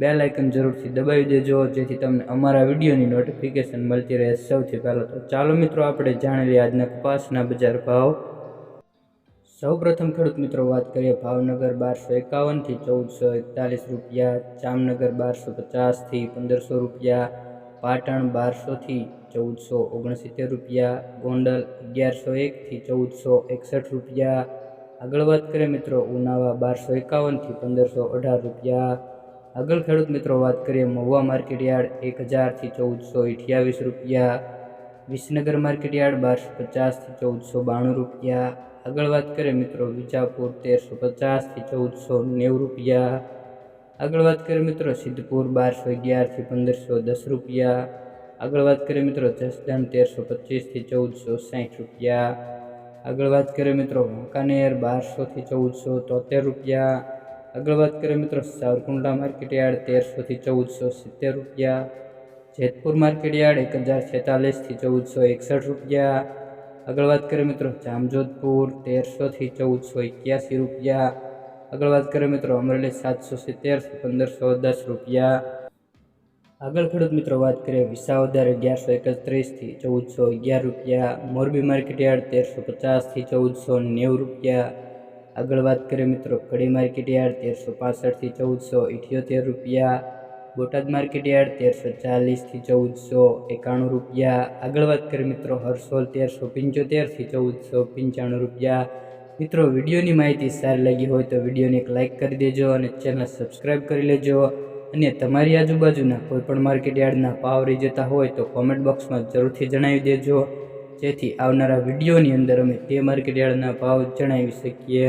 Bell icon જરૂરથી દબાવી દેજો, જેથી તમને અમારા વિડીયોની નોટિફિકેશન મળતી રહે સૌથી પહેલાં તો. ચાલો મિત્રો, આપણે જાણી લઈએ આજના કપાસના બજાર ભાવ. સૌ પ્રથમ ખેડૂત મિત્રો, વાત કરીએ ભાવનગર બારસો એકાવનથી ચૌદસો એકતાલીસ રૂપિયા, જામનગર બારસો પચાસથી પંદરસો રૂપિયા, પાટણ બારસોથી ચૌદસો ઓગણસિત્તેર રૂપિયા, ગોંડલ અગિયારસો એકથી ચૌદસો એકસઠ રૂપિયા. આગળ વાત કરીએ મિત્રો, ઉનાવા બારસો એકાવનથી પંદરસો અઢાર રૂપિયા. આગળ ખેડૂત મિત્રો વાત કરીએ મહુવા માર્કેટ યાર્ડ એક હજારથી ચૌદસો અઠ્યાવીસ રૂપિયા, વિસનગર માર્કેટ યાર્ડ બારસો પચાસથી ચૌદસો બાણું રૂપિયા, આગળ વાત કરીએ મિત્રો વિજાપુર તેરસો પચાસથી ચૌદસો નેવું રૂપિયા, આગળ વાત કરીએ મિત્રો સિદ્ધપુર બારસો અગિયારથી પંદરસો દસ રૂપિયા, આગળ વાત કરીએ મિત્રો જસદણ તેરસો પચીસથી ચૌદસો સાઠ રૂપિયા, આગળ વાત કરીએ મિત્રો વાંકાનેર બારસોથી ચૌદસો તોતેર રૂપિયા આગળ વાત કરીએ મિત્રો સાવરકુંડલા માર્કેટ યાર્ડ તેરસોથી ચૌદસો સિત્તેર રૂપિયા, જેતપુર માર્કેટ યાર્ડ એક હજાર છેતાલીસથી ચૌદસો એકસઠ રૂપિયા આગળ વાત કરીએ મિત્રો જામજોધપુર તેરસોથી ચૌદસો એક્યાસી રૂપિયા આગળ વાત કરીએ મિત્રો અમરેલી સાતસો સિત્તેરથી પંદરસો દસ રૂપિયા. આગળ ખેડૂત મિત્રો વાત કરીએ વિસાવદર અગિયારસો એકત્રીસથી ચૌદસો અગિયાર રૂપિયા, મોરબી માર્કેટ યાર્ડ તેરસો પચાસથી ચૌદસો નેવું રૂપિયા આગળ વાત કરીએ મિત્રો, કડી માર્કેટ યાર્ડ તેરસો પાસઠથી ચૌદસો ઇઠ્યોતેર રૂપિયા, બોટાદ માર્કેટ યાર્ડ તેરસો ચાલીસથી ચૌદસો એકાણું રૂપિયા, આગળ વાત કરીએ મિત્રો હરસોલ તેરસો પંચોતેરથી ચૌદસો પંચાણું રૂપિયા. મિત્રો, વિડીયોની માહિતી સારી લાગી હોય તો વિડીયોને એક લાઇક કરી દેજો અને ચેનલ સબસ્ક્રાઈબ કરી લેજો. અને તમારી આજુબાજુના કોઈપણ માર્કેટ યાર્ડના ભાવ રહી જતા હોય તો કોમેન્ટ બોક્સમાં જરૂરથી જણાવી દેજો. જેથી આવનારા વિડીયોની અંદર અમે તે માર્કેટ ભાવ જણાવી શકીએ.